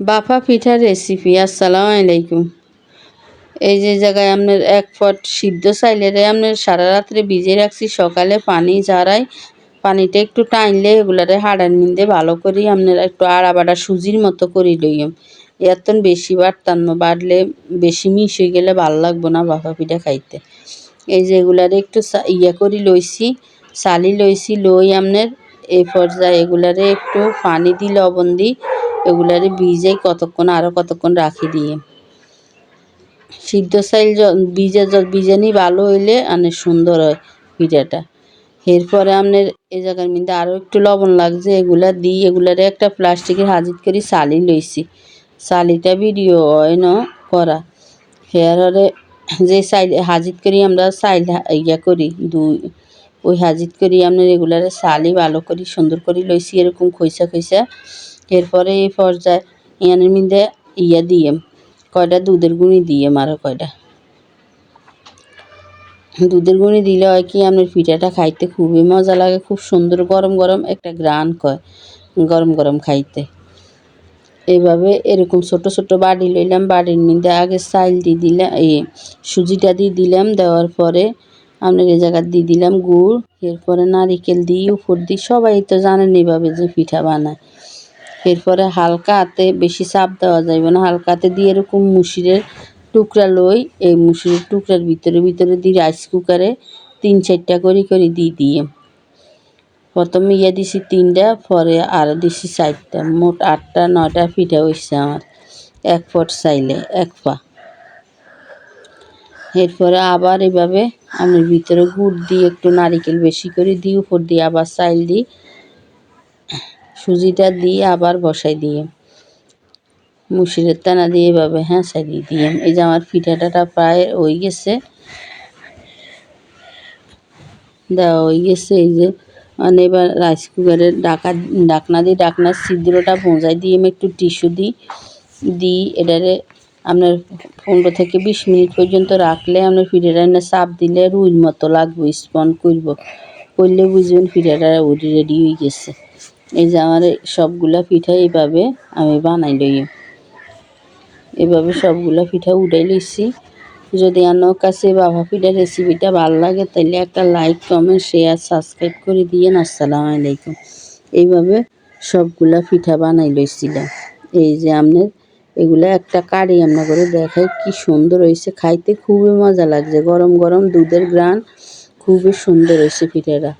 বাফা পিঠার রেসিপি আসসালামু আলাইকুম। এই যে জায়গায় আপনার এক পট সিদ্ধ চাইলেরে আপনার সারা রাত্রে ভিজে রাখছি, সকালে পানি ঝাড়াই, পানিটা একটু টাইনলে এগুলারে হাড়ার নিন্দে ভালো করি আপনার একটু আড়া বাড়া সুজির মতো করি লইম এতন বেশি বাড়তাম না বাড়লে বেশি মিশ গেলে ভালো লাগবো না বাফা পিঠা খাইতে। এই যে এগুলারে একটু ইয়া করি লইছি, চালি লইছি, লই আপনার এই পর্যায়ে এগুলারে একটু পানি দি, লবণ দিই এগুলারে ভিজে কতক্ষণ আরও কতক্ষণ রাখি দিয়ে। সিদ্ধ চাইল বীজে বীজানি ভালো হইলে অনেক সুন্দর হয় পিঠাটা। এরপরে আপনার এই জায়গার মধ্যে আরও একটু লবণ লাগছে, এগুলা দিই, এগুলারে একটা প্লাস্টিকের হাজির করি চালি লইছি। সালিটা ভিডিও হয় ন, করা। হেয়ারে যে সাইড হাজির করি আমরা সাইল ইয়া করি, দুই, ওই হাজির করি আপনার এগুলারে চালি ভালো করি, সুন্দর করে লইছি, এরকম খইসা খইসা এরপরে এই পর্যায়ে ইয়ানের মধ্যে ইয়া দিয়ে, কয়টা? দুধের গুঁড়ি দিয়ে আরও কয়টা? দুধের গুঁড়ি দিলে হয় কি, আপনার পিঠাটা খাইতে খুবই মজা লাগে, খুব সুন্দর গরম গরম একটা গ্রান কয়, গরম গরম খাইতে। এইভাবে এরকম ছোট ছোট বাড়ি লইলাম বাড়ির মধ্যে আগে চাইল দিয়ে দিলাম, এই সুজিটা দিয়ে দিলাম, দেওয়ার পরে আপনার এই জায়গা দিয়ে দিলাম গুড়, এরপরে নারিকেল দিই উপর দিই সবাই তো জানেন এইভাবে যে পিঠা বানায়। এরপরে হালকা হাতে বেশি চাপ দেওয়া যাবে না। হালকা হাতে দিয়ে এরকম মুসিরের টুকরা লই, এই মুসুরির টুকরার ভিতরে ভিতরে দিই রাইস কুকারে তিন চারটা করে করে দিয়ে দিয়ে। প্রথমে ইয়ে দিছি তিনটা, পরে আর দিছি চারটা। মোট আটটা, নয়টা পিঠা হয়েছে আমার। এক পট চাইলে, এক পা। এরপরে আবার এভাবে আমি ভিতরে গুড় দিয়ে একটু নারিকেল বেশি করে দিই উপর দিয়ে আবার চাইল দিই সুজিটা দিয়ে আবার বসাই দিয়ে। মুসুরের টানা দিয়ে এভাবে হ্যাঁ সাইডে দিয়ে এই যে আমার পিঠাটা প্রায় হয়ে গেছে। দেওয়া হয়ে গেছে এই যে। মানে এবার রাইস কুকারের ডাকা ডাকনা দিয়ে ডাকনার ছিদ্রটা বোঁজাই দিয়ে আমি একটু টিস্যু দিই। দিই, এটারে আপনার পনেরো থেকে বিশ মিনিট পর্যন্ত রাখলে আপনার পিঠাটা এনে চাপ দিলে রুইর মতো লাগবে, স্পন করব। করলে বুঝবেন পিঠাটা রেডি হয়ে গেছে। এই যে আমার সবগুলা পিঠা এইভাবে আমি বানাই লই। এভাবে সবগুলা পিঠা উঠাই লইছি। যদি আমার কাছে বাবা পিঠার রেসিপিটা ভালো লাগে তাহলে একটা লাইক কমেন্ট শেয়ার সাবস্ক্রাইব করে দিয়ে আসসালামু আলাইকুম। এইভাবে সবগুলা পিঠা বানাই লইছিলাম। এই যে আপনার এগুলো একটা কারি আমরা করে দেখাই, কি সুন্দর হয়েছে খাইতে খুবই মজা লাগছে। গরম গরম দুধের গ্রান খুবই সুন্দর হয়েছে পিঠাটা।